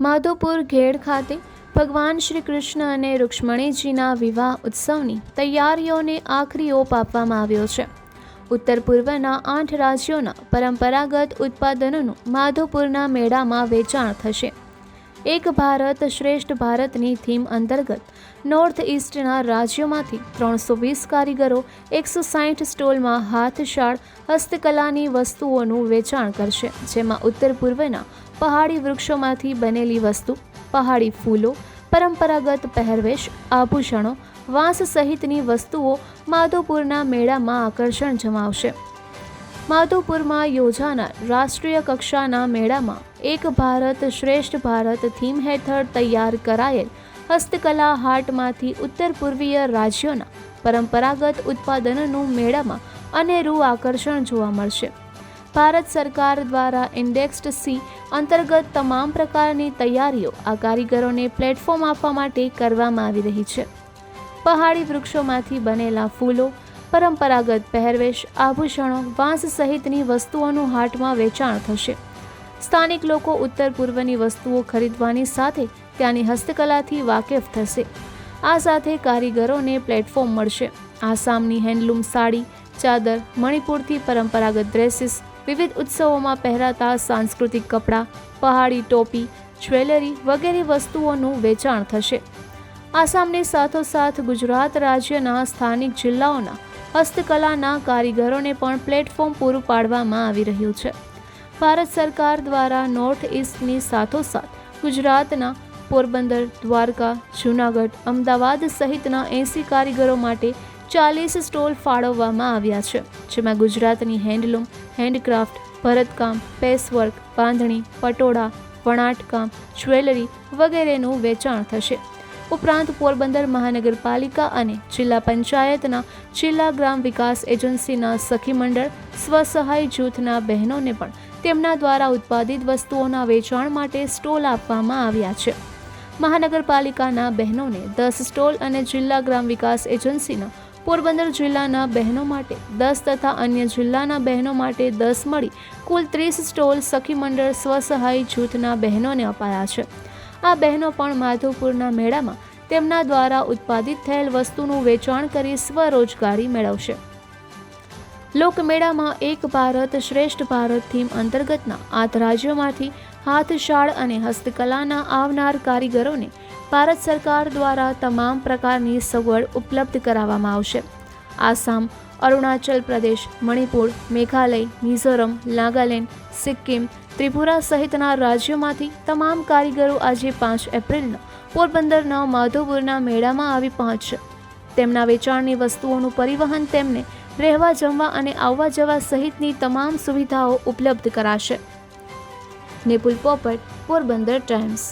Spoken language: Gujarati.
માધોપુર ઘેડ ખાતે ભગવાન શ્રી કૃષ્ણ અને રૂક્ષ્મણીજીના વિવાહ ઉત્સવની તૈયારીઓને આખરી ઓપ આપવામાં આવ્યો છે. ઉત્તર પૂર્વના આઠ રાજ્યોના પરંપરાગત ઉત્પાદનોનું માધોપુરના મેળામાં વેચાણ થશે. એક ભારત શ્રેષ્ઠ ભારતની થીમ અંતર્ગત નોર્થ ઇસ્ટના રાજ્યોમાંથી ત્રણસો વીસ કારીગરો એકસો સાઠ સ્ટોલમાં હાથશાળ હસ્તકલાની વસ્તુઓનું વેચાણ કરશે, જેમાં ઉત્તર પૂર્વના પહાડી વૃક્ષોમાંથી બનેલી વસ્તુ, પહાડી ફૂલો, પરંપરાગત પહેરવેશ, આભૂષણો, વાંસ સહિતની વસ્તુઓ માધોપુરના મેળામાં આકર્ષણ જમાવશે. માધોપુરમાં યોજાનાર રાષ્ટ્રીય કક્ષાના મેળામાં એક ભારત શ્રેષ્ઠ ભારત થીમ હેઠળ તૈયાર કરાયેલ હસ્તકલા હાટમાંથી ઉત્તર પૂર્વીય રાજ્યોના પરંપરાગત ઉત્પાદનોનું મેળામાં અનેરું આકર્ષણ જોવા મળશે. ભારત સરકાર દ્વારા ઇન્ડેક્સ્ડ સી અંતર્ગત તમામ પ્રકારની તૈયારીઓ આ કારીગરોને પ્લેટફોર્મ આપવા માટે કરવામાં આવી રહી છે. પહાડી વૃક્ષોમાંથી બનેલા ફૂલો, પરંપરાગત પહેરવેશ, આભૂષણો, વાંસ સહિતની વસ્તુઓનું હાટમાં વેચાણ થશે. સ્થાનિક લોકો ઉત્તર પૂર્વની વસ્તુઓ ખરીદવાની સાથે ત્યાંની હસ્તકલાથી વાકેફ થશે. આ સાથે કારીગરોને પ્લેટફોર્મ મળશે. આસામની હેન્ડલૂમ સાડી, ચાદર, મણિપુરથી પરંપરાગત ડ્રેસીસ, વિવિધ ઉત્સવોમાં પહેરાતા સાંસ્કૃતિક કપડાં, પહાડી ટોપી, જ્વેલરી વગેરે વસ્તુઓનું વેચાણ થશે. આસામની સાથોસાથ ગુજરાત રાજ્યના સ્થાનિક જિલ્લાઓના હસ્તકલાના કારીગરોને પણ પ્લેટફોર્મ પૂરું પાડવામાં આવી રહ્યું છે. ભારત સરકાર દ્વારા નોર્થ ઇસ્ટની સાથોસાથ ગુજરાતના પોરબંદર, દ્વારકા, જૂનાગઢ, અમદાવાદ સહિતના એંસી કારીગરો માટે ચાલીસ સ્ટોલ ફાળવવામાં આવ્યા છે, જેમાં ગુજરાતની હેન્ડલૂમ, હેન્ડક્રાફ્ટ, ભરતકામ, પેસવર્ક, બાંધણી, પટોળા, વણાટકામ, જ્વેલરી વગેરેનું વેચાણ થશે. ઉપરાંત પોરબંદર મહાનગરપાલિકા અને જિલ્લા પંચાયતના જિલ્લા ગ્રામ વિકાસ એજન્સીના સખી મંડળ સ્વસહાય જૂથના બહેનોને પણ તેમના દ્વારા ઉત્પાદિત વસ્તુઓના વેચાણ માટે સ્ટોલ આપવામાં આવ્યા છે. મહાનગરપાલિકાના બહેનોને દસ સ્ટોલ અને જિલ્લા ગ્રામ વિકાસ એજન્સીના પોરબંદર જિલ્લાના બહેનો માટે દસ તથા અન્ય જિલ્લાના બહેનો માટે દસ મળી કુલ ત્રીસ સ્ટોલ સખી મંડળ સ્વસહાય જૂથના બહેનોને અપાયા છે. આ બહેનો પણ માધવપુરના મેળામાં તેમના દ્વારા ઉત્પાદિત થયેલ વસ્તુનું વેચાણ કરી સ્વરોજગારી મેળવશે. લોકમેળામાં એક ભારત શ્રેષ્ઠ ભારત થીમ અંતર્ગતના આઠ રાજ્યોમાંથી હાથશાળ અને હસ્તકલાના આવનાર કારીગરોને ભારત સરકાર દ્વારા તમામ પ્રકારની સગવડ ઉપલબ્ધ કરાવવામાં આવશે. આસામ, અરુણાચલ પ્રદેશ, મણિપુર, મેઘાલય, મિઝોરમ, નાગાલેન્ડ, સિક્કિમ, ત્રિપુરા સહિતના રાજ્યોમાંથી તમામ કારીગરો આજે પાંચ એપ્રિલના પોરબંદરના માધોપુરના મેળામાં આવી પહોંચશે. તેમના વેચાણની વસ્તુઓનું પરિવહન તેમને રહેવા જમવા અને આવવા જવા સહિતની તમામ સુવિધાઓ ઉપલબ્ધ કરાશે. નેપુલ પોપટ, પોરબંદર ટાઈમ્સ.